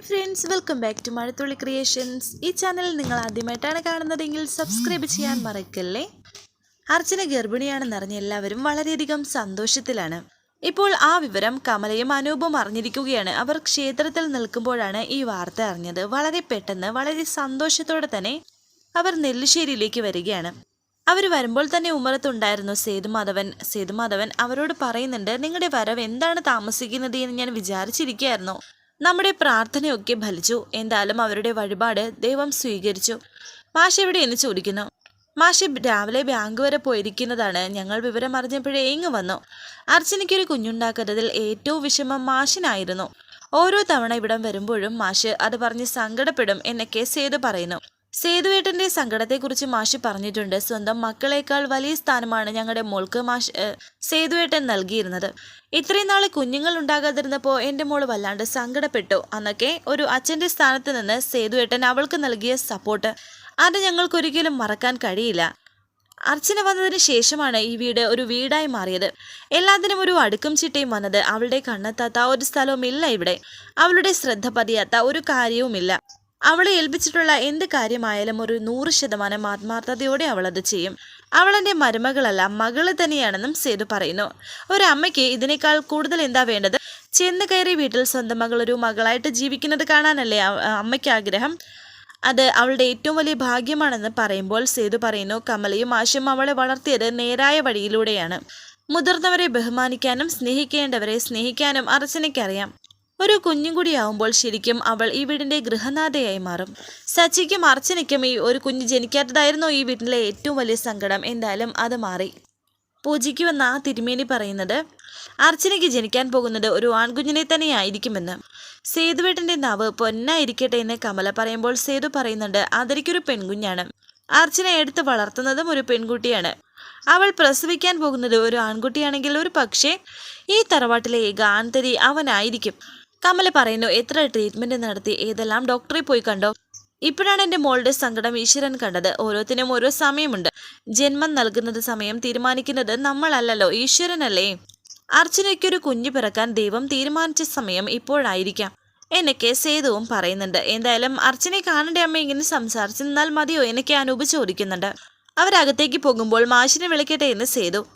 Hi friends welcome back to Mazhathulli creations. ഈ channel നിങ്ങൾ ആദ്യമായിട്ടാണ് കാണുന്നതെങ്കിൽ സബ്സ്ക്രൈബ് ചെയ്യാൻ മറക്കല്ലേ? അർച്ചന ഗർഭിണിയാണെന്നറിഞ്ഞ് എല്ലാവരും വളരെയധികം സന്തോഷത്തിലാണ്. ഇപ്പോൾ ആ വിവരം കമലയും അനൂപും അറിഞ്ഞിരിക്കുകയാണ്. അവർ ക്ഷേത്രത്തിൽ നിൽക്കുമ്പോഴാണ് ഈ വാർത്ത അറിഞ്ഞത്. വളരെ പെട്ടെന്ന് വളരെ സന്തോഷത്തോടെ തന്നെ അവർ നെല്ലിശ്ശേരിയിലേക്ക് വരികയാണ്. അവർ വരുമ്പോൾ തന്നെ ഉമ്മറത്തുണ്ടായിരുന്നു സേതുമാധവൻ. സേതുമാധവൻ അവരോട് പറയുന്നുണ്ട് നിങ്ങളുടെ വരവ് എന്താണ് താമസിക്കുന്നത്? എന്ന് ഞാൻ വിചാരിച്ചിരിക്കുകയായിരുന്നു. നമ്മുടെ പ്രാർത്ഥനയൊക്കെ ഫലിച്ചു. എന്തായാലും അവരുടെ വഴിപാട് ദൈവം സ്വീകരിച്ചു. മാഷ് എവിടെ എന്ന് ചോദിക്കുന്നു. മാഷി രാവിലെ ബാങ്ക് വരെ പോയിരിക്കുന്നതാണ്. ഞങ്ങൾ വിവരം അറിഞ്ഞപ്പോഴേ ഇങ്ങ് വന്നു. അർച്ചനയ്ക്കൊരു കുഞ്ഞുണ്ടാക്കുന്നതിൽ ഏറ്റവും വിഷമം മാഷിനായിരുന്നു. ഓരോ തവണ ഇവിടം വരുമ്പോഴും മാഷ് അത് പറഞ്ഞ് സങ്കടപ്പെടും എന്നൊക്കെ സേതു പറയുന്നു. സേതുവേട്ടന്റെ സങ്കടത്തെക്കുറിച്ച് മാഷി പറഞ്ഞിട്ടുണ്ട്. സ്വന്തം മക്കളെക്കാൾ വലിയ സ്ഥാനമാണ് ഞങ്ങളുടെ മോൾക്ക് മാഷ് സേതുവേട്ടൻ നൽകിയിരുന്നത്. ഇത്രയും നാൾ കുഞ്ഞുങ്ങൾ ഉണ്ടാകാതിരുന്നപ്പോൾ എന്റെ മോൾ വല്ലാണ്ട് സങ്കടപ്പെട്ടു. അന്നൊക്കെ ഒരു അച്ഛന്റെ സ്ഥാനത്ത് നിന്ന് സേതുവേട്ടൻ അവൾക്ക് നൽകിയ സപ്പോർട്ട് അത് ഞങ്ങൾക്കൊരിക്കലും മറക്കാൻ കഴിയില്ല. അർച്ചന വന്നതിന് ശേഷമാണ് ഈ വീട് ഒരു വീടായി മാറിയത്. എല്ലാത്തിനും ഒരു അടുക്കും ചിട്ടയും വന്നത്. അവളുടെ കണ്ണെത്താത്ത ഒരു സ്ഥലവും ഇല്ല ഇവിടെ. അവളുടെ ശ്രദ്ധ പതിയാത്ത ഒരു കാര്യവുമില്ല. അവളെ ഏൽപ്പിച്ചിട്ടുള്ള എന്ത് കാര്യമായാലും ഒരു നൂറ് ശതമാനം ആത്മാർത്ഥതയോടെ അവളത് ചെയ്യും. അവളെന്റെ മരുമകളല്ല മകൾ തന്നെയാണെന്നും സേതു പറയുന്നു. ഒരമ്മയ്ക്ക് ഇതിനേക്കാൾ കൂടുതൽ എന്താ വേണ്ടത്? ചെന്ന് കയറി വീട്ടിൽ സ്വന്തം മകൾ ഒരു മകളായിട്ട് ജീവിക്കുന്നത് കാണാനല്ലേ അമ്മയ്ക്ക് ആഗ്രഹം? അത് അവളുടെ ഏറ്റവും വലിയ ഭാഗ്യമാണെന്ന് പറയുമ്പോൾ സേതു പറയുന്നു കമലയും ആശും അവളെ വളർത്തിയത് നേരായ വഴിയിലൂടെയാണ്. മുതിർന്നവരെ ബഹുമാനിക്കാനും സ്നേഹിക്കേണ്ടവരെ സ്നേഹിക്കാനും അർച്ചനയ്ക്കറിയാം. ഒരു കുഞ്ഞും കൂടിയാവുമ്പോൾ ശരിക്കും അവൾ ഈ വീടിന്റെ ഗൃഹനാഥയായി മാറും. സച്ചിക്കും അർച്ചനയ്ക്കും ഈ ഒരു കുഞ്ഞ് ജനിക്കാത്തതായിരുന്നു ഈ വീട്ടിലെ ഏറ്റവും വലിയ സങ്കടം. എന്തായാലും അത് മാറി. പൂജിക്കുമെന്ന ആ തിരുമേനി പറയുന്നത് അർച്ചനയ്ക്ക് ജനിക്കാൻ പോകുന്നത് ഒരു ആൺകുഞ്ഞിനെ തന്നെയായിരിക്കുമെന്ന്. സേതുവേട്ടന്റെ നാവ് പൊന്നായിരിക്കട്ടെ എന്ന് കമല പറയുമ്പോൾ സേതു പറയുന്നുണ്ട് അതെനിക്കൊരു പെൺകുഞ്ഞാണ്. അർച്ചന എടുത്ത് വളർത്തുന്നതും ഒരു പെൺകുട്ടിയാണ്. അവൾ പ്രസവിക്കാൻ പോകുന്നത് ഒരു ആൺകുട്ടിയാണെങ്കിൽ ഒരു പക്ഷേ ഈ തറവാട്ടിലെ ഏക അവനായിരിക്കും. കമല പറയുന്നു എത്ര ട്രീറ്റ്മെന്റ് നടത്തി ഏതെല്ലാം ഡോക്ടറെ പോയി കണ്ടോ? ഇപ്പോഴാണ് എന്റെ മോളുടെ സങ്കടം ഈശ്വരൻ കണ്ടത്. ഓരോത്തിനും ഓരോ സമയമുണ്ട്. ജന്മം നൽകുന്നത് സമയം തീരുമാനിക്കുന്നത് നമ്മളല്ലല്ലോ ഈശ്വരനല്ലേ? അർച്ചനയ്ക്കൊരു കുഞ്ഞു പിറക്കാൻ ദൈവം തീരുമാനിച്ച സമയം ഇപ്പോഴായിരിക്കാം. എന്നൊക്കെ സേതുവും പറയുന്നുണ്ട് എന്തായാലും അർച്ചനെ കാണേണ്ട അമ്മ ഇങ്ങനെ സംസാരിച്ചു നിന്നാൽ മതിയോ? എന്നൊക്കെ അനൂപ് ചോദിക്കുന്നുണ്ട്. അവരകത്തേക്ക് പോകുമ്പോൾ മാഷിനെ വിളിക്കട്ടെ? എന്ന് സേതു.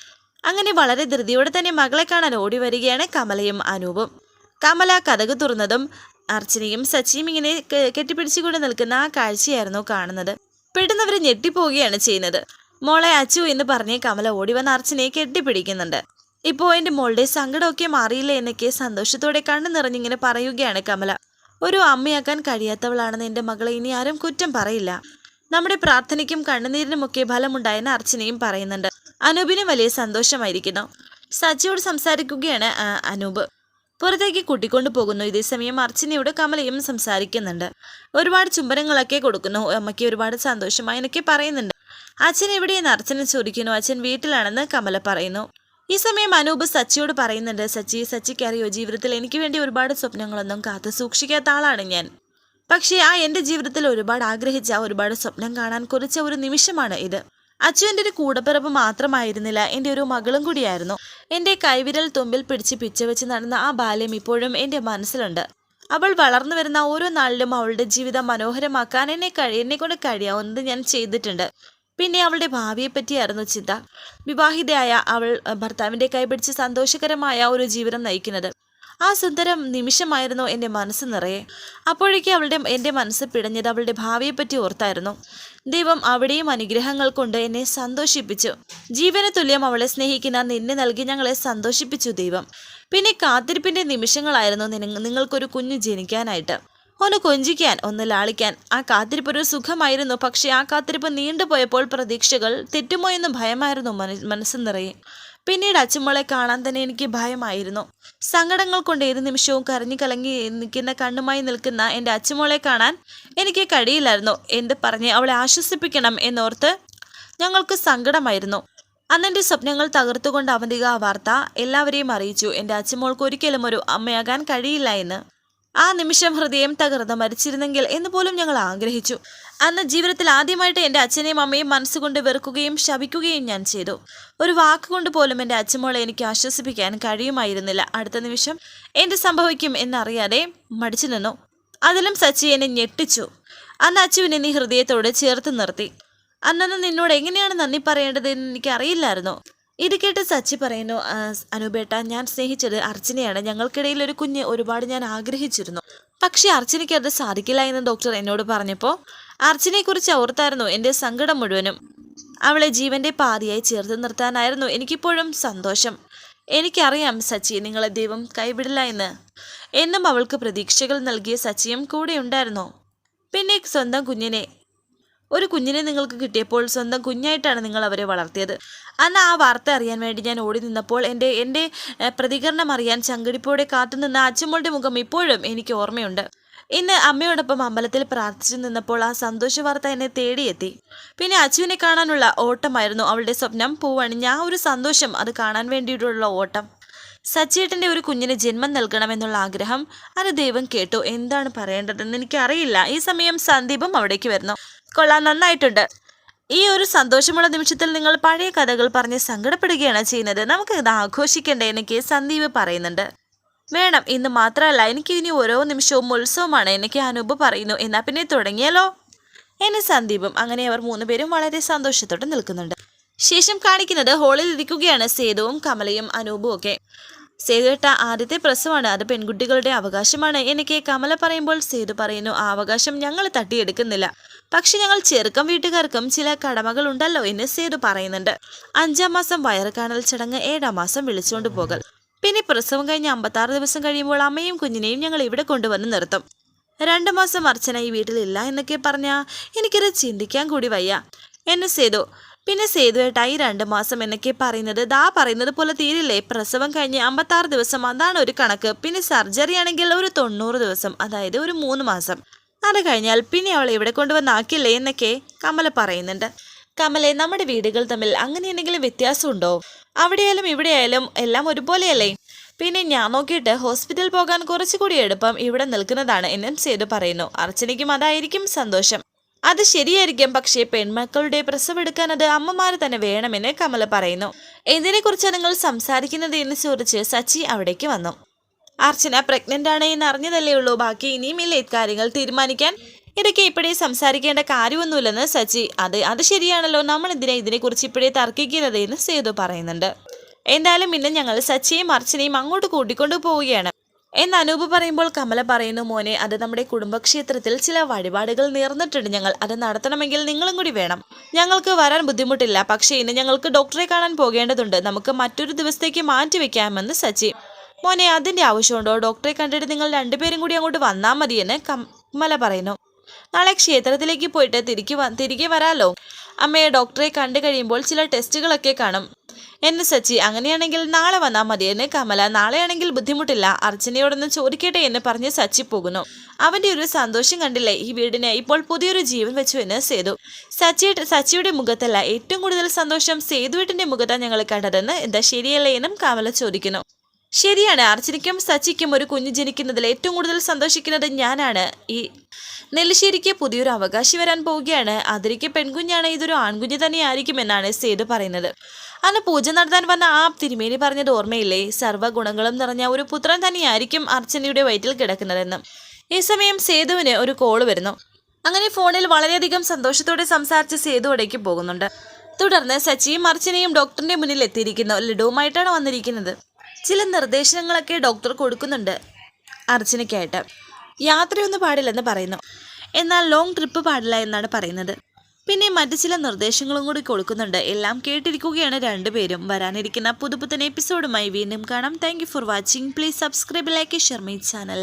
അങ്ങനെ വളരെ ധൃതിയോടെ തന്നെ മകളെ കാണാൻ ഓടി വരികയാണ് കമലയും അനൂപും. കമല കഥക് തുറന്നതും അർച്ചനയും സച്ചിയും ഇങ്ങനെ കെട്ടിപ്പിടിച്ചുകൊണ്ട് നിൽക്കുന്ന ആ കാഴ്ചയായിരുന്നു കാണുന്നത്. പെട്ടെന്ന് അവർ ഞെട്ടിപ്പോവുകയാണ് ചെയ്യുന്നത്. മോളെ അച്ചു എന്ന് പറഞ്ഞ് കമല ഓടി വന്ന് അർച്ചനയെ കെട്ടിപ്പിടിക്കുന്നുണ്ട്. ഇപ്പോൾ എന്റെ മോളുടെ സങ്കടമൊക്കെ മാറിയില്ല എന്നൊക്കെ സന്തോഷത്തോടെ കണ്ണു നിറഞ്ഞിങ്ങനെ പറയുകയാണ് കമല. ഒരു അമ്മയാക്കാൻ കഴിയാത്തവളാണെന്ന് എന്റെ മകളെ ഇനി ആരും കുറ്റം പറയില്ല. നമ്മുടെ പ്രാർത്ഥനയ്ക്കും കണ്ണുനീരിനുമൊക്കെ ഫലമുണ്ടായെന്ന് അർച്ചനയും പറയുന്നുണ്ട്. അനൂപിന് വലിയ സന്തോഷമായിരിക്കുന്നു. സച്ചിയോട് സംസാരിക്കുകയാണ് അനൂപ്. പുറത്തേക്ക് കൂട്ടിക്കൊണ്ടു പോകുന്നു. ഇതേസമയം അർച്ചനയോട് കമലയും സംസാരിക്കുന്നുണ്ട്. ഒരുപാട് ചുംബനങ്ങളൊക്കെ കൊടുക്കുന്നു. അമ്മയ്ക്ക് ഒരുപാട് സന്തോഷമായി എന്നൊക്കെ പറയുന്നുണ്ട്. അച്ഛൻ എവിടെയെന്ന് അർച്ചന ചോദിക്കുന്നു. അച്ഛൻ വീട്ടിലാണെന്ന് കമല പറയുന്നു. ഈ സമയം അനൂപ് സച്ചിയോട് പറയുന്നുണ്ട് സച്ചി സച്ചിക്ക് അറിയോ? ജീവിതത്തിൽ എനിക്ക് വേണ്ടി ഒരുപാട് സ്വപ്നങ്ങളൊന്നും കാത്തു സൂക്ഷിക്കാത്ത ആളാണ് ഞാൻ. പക്ഷേ ആ എന്റെ ജീവിതത്തിൽ ഒരുപാട് ആഗ്രഹിച്ച ഒരുപാട് സ്വപ്നം കാണാൻ കുറിച്ച ഒരു നിമിഷമാണ് ഇത്. അച്ചു എന്റെ ഒരു കൂടപ്പിറപ്പ് മാത്രമായിരുന്നില്ല. എന്റെ ഒരു മകളും കൂടിയായിരുന്നു. എന്റെ കൈവിരൽ തുമ്പിൽ പിടിച്ച് പിച്ച വെച്ച് നടന്ന ആ ബാല്യം ഇപ്പോഴും എന്റെ മനസ്സിലുണ്ട്. അവൾ വളർന്നു വരുന്ന ഓരോ നാളിലും അവളുടെ ജീവിതം മനോഹരമാക്കാൻ എന്നെ കഴി എന്നെ കൊണ്ട് കഴിയാവുന്നത് ഞാൻ ചെയ്തിട്ടുണ്ട്. പിന്നെ അവളുടെ ഭാവിയെ പറ്റിയായിരുന്നു ചിന്ത. വിവാഹിതയായ അവൾ ഭർത്താവിന്റെ കൈപിടിച്ച് സന്തോഷകരമായ ഒരു ജീവിതം നയിക്കുന്നത്. ആ സുന്ദരം നിമിഷമായിരുന്നു എന്റെ മനസ്സ് നിറയെ. അപ്പോഴേക്ക് അവളുടെ എന്റെ മനസ്സ് പിടഞ്ഞത് അവളുടെ ഭാവിയെപ്പറ്റി ഓർത്തായിരുന്നു. ദൈവം അവിടെയും അനുഗ്രഹങ്ങൾ കൊണ്ട് എന്നെ സന്തോഷിപ്പിച്ചു. ജീവന തുല്യം അവളെ സ്നേഹിക്കുന്ന നിന്നെ നൽകി ഞങ്ങളെ സന്തോഷിപ്പിച്ചു ദൈവം. പിന്നെ കാത്തിരിപ്പിന്റെ നിമിഷങ്ങളായിരുന്നു നിന- നിങ്ങൾക്കൊരു കുഞ്ഞ് ജനിക്കാനായിട്ട്. ഒന്ന് കൊഞ്ചിക്കാൻ ഒന്ന് ലാളിക്കാൻ. ആ കാത്തിരിപ്പ് ഒരു സുഖമായിരുന്നു. പക്ഷേ ആ കാത്തിരിപ്പ് നീണ്ടുപോയപ്പോൾ പ്രതീക്ഷകൾ തെറ്റുമോ എന്ന് ഭയമായിരുന്നു മന- മനസ്സ് നിറയെ. പിന്നീട് അച്ചുമ്മളെ കാണാൻ തന്നെ എനിക്ക് ഭയമായിരുന്നു. സങ്കടങ്ങൾ കൊണ്ട് ഏത് നിമിഷവും കരഞ്ഞു കലങ്ങി നിൽക്കുന്ന കണ്ണുമായി നിൽക്കുന്ന എന്റെ അച്ചുമോളെ കാണാൻ എനിക്ക് കഴിയില്ലായിരുന്നു. എന്ത് പറഞ്ഞ് അവളെ ആശ്വസിപ്പിക്കണം എന്നോർത്ത് ഞങ്ങൾക്ക് സങ്കടമായിരുന്നു. അന്നെന്റെ സ്വപ്നങ്ങൾ തകർത്തുകൊണ്ട് അവന്തിക ആ വാർത്ത എല്ലാവരെയും അറിയിച്ചു. എന്റെ അച്ചുമോൾക്ക് ഒരിക്കലും ഒരു അമ്മയാകാൻ കഴിയില്ല എന്ന്. ആ നിമിഷം ഹൃദയം തകർന്ന് മരിച്ചിരുന്നെങ്കിൽ എന്ന് പോലും ഞങ്ങൾ ആഗ്രഹിച്ചു. അന്ന് ജീവിതത്തിൽ ആദ്യമായിട്ട് എന്റെ അച്ഛനെയും അമ്മയും മനസ്സുകൊണ്ട് വെറുക്കുകയും ശപിക്കുകയും ഞാൻ ചെയ്തു. ഒരു വാക്കുകൊണ്ട് പോലും എന്റെ അച്ഛമോളെ എനിക്ക് ആശ്വസിപ്പിക്കാൻ കഴിയുമായിരുന്നില്ല. അടുത്ത നിമിഷം എന്ത് സംഭവിക്കും എന്നറിയാതെ മടിച്ചു നിന്നു. അതിലും സച്ചി എന്നെ ഞെട്ടിച്ചു. അന്ന് അച്ചുവിനെ നീ ഹൃദയത്തോട് ചേർത്ത് നിർത്തി. അന്നന്ന് നിന്നോട് എങ്ങനെയാണ് നന്ദി പറയേണ്ടത് എന്ന് എനിക്ക് അറിയില്ലായിരുന്നു ഇത് കേട്ട് സച്ചി പറയുന്നു "ആ, അനൂപേട്ട ഞാൻ സ്നേഹിച്ചത് അർച്ചനയാണ്. ഞങ്ങൾക്കിടയിൽ ഒരു കുഞ്ഞ് ഒരുപാട് ഞാൻ ആഗ്രഹിച്ചിരുന്നു. പക്ഷേ അർച്ചനയ്ക്ക് അത് സാധിക്കില്ല എന്ന് ഡോക്ടർ എന്നോട് പറഞ്ഞപ്പോൾ അർച്ചനയെക്കുറിച്ച് ഓർത്തായിരുന്നു എന്റെ സങ്കടം മുഴുവനും. അവളെ ജീവന്റെ പാതിയായി ചേർത്ത് നിർത്താനായിരുന്നു എനിക്കിപ്പോഴും സന്തോഷം. എനിക്കറിയാം സച്ചി നിങ്ങളെ ദൈവം കൈവിടില്ല എന്ന്. എന്നും അവൾക്ക് പ്രതീക്ഷകൾ നൽകിയ സച്ചിയും കൂടെ ഉണ്ടായിരുന്നു. പിന്നെ സ്വന്തം കുഞ്ഞിനെ ഒരു കുഞ്ഞിനെ നിങ്ങൾക്ക് കിട്ടിയപ്പോൾ സ്വന്തം കുഞ്ഞായിട്ടാണ് നിങ്ങൾ അവരെ വളർത്തിയത്. അന്ന് ആ വാർത്ത അറിയാൻ വേണ്ടി ഞാൻ ഓടി നിന്നപ്പോൾ എന്റെ എന്റെ പ്രതികരണം അറിയാൻ ചങ്കടിപ്പോടെ കാത്തുനിന്ന അച്ഛമ്മളുടെ മുഖം ഇപ്പോഴും എനിക്ക് ഓർമ്മയുണ്ട്. ഇന്ന് അമ്മയോടൊപ്പം അമ്പലത്തിൽ പ്രാർത്ഥിച്ചു നിന്നപ്പോൾ ആ സന്തോഷ വാർത്ത എന്നെ തേടിയെത്തി. പിന്നെ അച്ചുവിനെ കാണാനുള്ള ഓട്ടമായിരുന്നു അവളുടെ സ്വപ്നം പൂവണിഞ്ഞ ആ ഒരു സന്തോഷം അത് കാണാൻ വേണ്ടിയിട്ടുള്ള ഓട്ടം. സച്ചേട്ടന്റെ ഒരു കുഞ്ഞിന് ജന്മം നൽകണമെന്നുള്ള ആഗ്രഹം അത് ദൈവം കേട്ടു. എന്താണ് പറയേണ്ടതെന്ന് എനിക്കറിയില്ല. ഈ സമയം സന്ദീപം അവിടേക്ക് വരുന്നു. കൊള്ളാൻ നന്നായിട്ടുണ്ട്. ഈ ഒരു സന്തോഷമുള്ള നിമിഷത്തിൽ നിങ്ങൾ പഴയ കഥകൾ പറഞ്ഞ് സങ്കടപ്പെടുകയാണ് ചെയ്യുന്നത്. നമുക്ക് ഇത് ആഘോഷിക്കണ്ടേ എനിക്ക് സന്ദീപ് പറയുന്നുണ്ട്. വേണം ഇന്ന് മാത്രമല്ല എനിക്ക് ഇനി ഓരോ നിമിഷവും ഉത്സവമാണ് എനിക്ക് അനൂപ് പറയുന്നു. എന്നാ പിന്നെ തുടങ്ങിയാലോ? എന്നെ സന്ദീപും അങ്ങനെ അവർ മൂന്നുപേരും വളരെ സന്തോഷത്തോടെ നിൽക്കുന്നുണ്ട്. ശേഷം കാണിക്കുന്നത് ഹോളിൽ ഇരിക്കുകയാണ് സേതുവും കമലയും അനൂപും ഒക്കെ. സേതുവേട്ട ആദ്യത്തെ പ്രസവമാണ്. അത് പെൺകുട്ടികളുടെ അവകാശമാണ് എനിക്ക് കമല പറയുമ്പോൾ സേതു പറയുന്നു ആ അവകാശം ഞങ്ങൾ തട്ടിയെടുക്കുന്നില്ല. പക്ഷെ ഞങ്ങൾ ചെറുക്കം വീട്ടുകാർക്കും ചില കടമകൾ ഉണ്ടല്ലോ എന്ന് സേതു പറയുന്നുണ്ട്. അഞ്ചാം മാസം വയറ് കാണൽ ചടങ്ങ് ഏഴാം മാസം വിളിച്ചുകൊണ്ട് പോകൽ. പിന്നെ പ്രസവം കഴിഞ്ഞ് അമ്പത്താറ് ദിവസം കഴിയുമ്പോൾ അമ്മയും കുഞ്ഞിനെയും ഞങ്ങൾ ഇവിടെ കൊണ്ടുവന്ന് നിർത്തും. രണ്ടു മാസം അർച്ചന ഈ വീട്ടിലില്ല എന്നൊക്കെ പറഞ്ഞാ എനിക്കത് ചിന്തിക്കാൻ കൂടി വയ്യ. എന്നെ സേതു പിന്നെ സേതുവേട്ടായി രണ്ട് മാസം എന്നൊക്കെ പറയുന്നത് ദാ പറയുന്നത് പോലെ തീരില്ലേ? പ്രസവം കഴിഞ്ഞ് അമ്പത്താറ് ദിവസം അതാണ് ഒരു കണക്ക്. പിന്നെ സർജറി ആണെങ്കിൽ ഒരു തൊണ്ണൂറ് ദിവസം അതായത് ഒരു മൂന്ന് മാസം. അത് കഴിഞ്ഞാൽ പിന്നെ അവളെ ഇവിടെ കൊണ്ടുവന്നാക്കില്ലേ എന്നൊക്കെ കമല പറയുന്നുണ്ട്. കമലെ നമ്മുടെ വീടുകൾ തമ്മിൽ അങ്ങനെ എന്തെങ്കിലും വ്യത്യാസമുണ്ടോ? അവിടെയായാലും ഇവിടെയായാലും എല്ലാം ഒരുപോലെയല്ലേ? പിന്നെ ഞാൻ നോക്കിയിട്ട് ഹോസ്പിറ്റൽ പോകാൻ കുറച്ചുകൂടി എളുപ്പം ഇവിടെ നിൽക്കുന്നതാണ് എന്നും സേതു പറയുന്നു. അർച്ചനയ്ക്കും അതായിരിക്കും സന്തോഷം. അത് ശരിയായിരിക്കും പക്ഷേ പെൺമക്കളുടെ പ്രസവെടുക്കാൻ അത് അമ്മമാർ തന്നെ വേണമെന്ന് കമല പറയുന്നു. എന്തിനെക്കുറിച്ചാണ് നിങ്ങൾ സംസാരിക്കുന്നത് എന്ന് ചോദിച്ച് സച്ചി അവിടേക്ക് വന്നു. അർച്ചന പ്രഗ്നന്റ് ആണ് എന്ന് അറിഞ്ഞതല്ലേ ഉള്ളൂ. ബാക്കി ഇനിയുമില്ല കാര്യങ്ങൾ തീരുമാനിക്കാൻ ഇടയ്ക്ക് ഇപ്പോഴേ സംസാരിക്കേണ്ട കാര്യമൊന്നുമില്ലെന്ന് സച്ചി. അത് അത് ശരിയാണല്ലോ. നമ്മൾ എന്തിനാ ഇതിനെക്കുറിച്ച് ഇപ്പോഴേ തർക്കിക്കുന്നത് എന്ന് സേതു പറയുന്നുണ്ട്. എന്തായാലും ഇന്ന് ഞങ്ങൾ സച്ചിയും അർച്ചനയും അങ്ങോട്ട് കൂട്ടിക്കൊണ്ടു പോവുകയാണ് എന്ന് അനൂപ് പറയുമ്പോൾ കമല പറയുന്നു മോനെ അത് നമ്മുടെ കുടുംബക്ഷേത്രത്തിൽ ചില വഴിപാടുകൾ നേർന്നിട്ടുണ്ട് ഞങ്ങൾ. അത് നടത്തണമെങ്കിൽ നിങ്ങളും കൂടി വേണം. ഞങ്ങൾക്ക് വരാൻ ബുദ്ധിമുട്ടില്ല. പക്ഷേ ഇന്ന് ഞങ്ങൾക്ക് ഡോക്ടറെ കാണാൻ പോകേണ്ടതുണ്ട്. നമുക്ക് മറ്റൊരു ദിവസത്തേക്ക് മാറ്റി വെക്കാമെന്ന് സച്ചി. മോനെ അതിന്റെ ആവശ്യമുണ്ടോ? ഡോക്ടറെ കണ്ടിട്ട് നിങ്ങൾ രണ്ടുപേരും കൂടി അങ്ങോട്ട് വന്നാൽ മതിയെന്ന് കമല പറയുന്നു. നാളെ ക്ഷേത്രത്തിലേക്ക് പോയിട്ട് തിരികെ തിരികെ വരാലോ? അമ്മയെ ഡോക്ടറെ കണ്ടു കഴിയുമ്പോൾ ചില ടെസ്റ്റുകളൊക്കെ കാണും. എന്ന് സച്ചി അങ്ങനെയാണെങ്കിൽ നാളെ വന്നാൽ മതിയെന്ന് കമല നാളെയാണെങ്കിൽ ബുദ്ധിമുട്ടില്ല അർച്ചനയോടൊന്ന് ചോദിക്കട്ടെ എന്ന് പറഞ്ഞ് സച്ചി പോകുന്നു. അവന്റെ ഒരു സന്തോഷം കണ്ടില്ലേ ഈ വീടിന് ഇപ്പോൾ പുതിയൊരു ജീവൻ വെച്ചു എന്ന് സേതു. സച്ചി സച്ചിയുടെ മുഖത്തല്ല ഏറ്റവും കൂടുതൽ സന്തോഷം സേതുവേട്ടിന്റെ മുഖത്താണ് ഞങ്ങൾ കണ്ടതെന്ന് എന്താ ശരിയല്ലേ എന്നും കമല ചോദിക്കുന്നു. ശരിയാണ് അർച്ചനയ്ക്കും സച്ചിക്കും ഒരു കുഞ്ഞ് ജനിക്കുന്നതിൽ ഏറ്റവും കൂടുതൽ സന്തോഷിക്കുന്നത് ഞാനാണ്. ഈ നെല്ലിശ്ശേരിക്ക് പുതിയൊരു അവകാശി വരാൻ പോവുകയാണ്. അതിരിക്ക് പെൺകുഞ്ഞാണ് ഇതൊരു ആൺകുഞ്ഞ് തന്നെയായിരിക്കുമെന്നാണ് സേതു പറയുന്നത്. അന്ന് പൂജ നടത്താൻ വന്ന ആ തിരുമേനി പറഞ്ഞത് ഓർമ്മയില്ലേ? സർവ ഗുണങ്ങളും നിറഞ്ഞ ഒരു പുത്രൻ തന്നെയായിരിക്കും അർച്ചനയുടെ വയറ്റിൽ കിടക്കുന്നതെന്നും. ഈ സമയം സേതുവിന് ഒരു കോൾ വരുന്നു. അങ്ങനെ ഫോണിൽ വളരെയധികം സന്തോഷത്തോടെ സംസാരിച്ച് സേതു അടയ്ക്ക് പോകുന്നുണ്ട്. തുടർന്ന് സച്ചിയും അർച്ചനയും ഡോക്ടറിന്റെ മുന്നിൽ എത്തിയിരിക്കുന്നു. ലഡുവുമായിട്ടാണ് വന്നിരിക്കുന്നത്. ചില നിർദ്ദേശങ്ങളൊക്കെ ഡോക്ടർ കൊടുക്കുന്നുണ്ട് അർച്ചനയ്ക്കായിട്ട്. യാത്രയൊന്നും പാടില്ലെന്ന് പറയുന്നു. എന്നാൽ ലോങ് ട്രിപ്പ് പാടില്ല എന്നാണ് പറയുന്നത്. പിന്നെ മറ്റു ചില നിർദ്ദേശങ്ങളും കൂടി കൊടുക്കുന്നുണ്ട്. എല്ലാം കേട്ടിരിക്കുകയാണ് രണ്ടുപേരും. വരാനിരിക്കുന്ന പുതുപുത്തൻ എപ്പിസോഡുമായി വീണ്ടും കാണാം. Thank for watching please subscribe like share my channel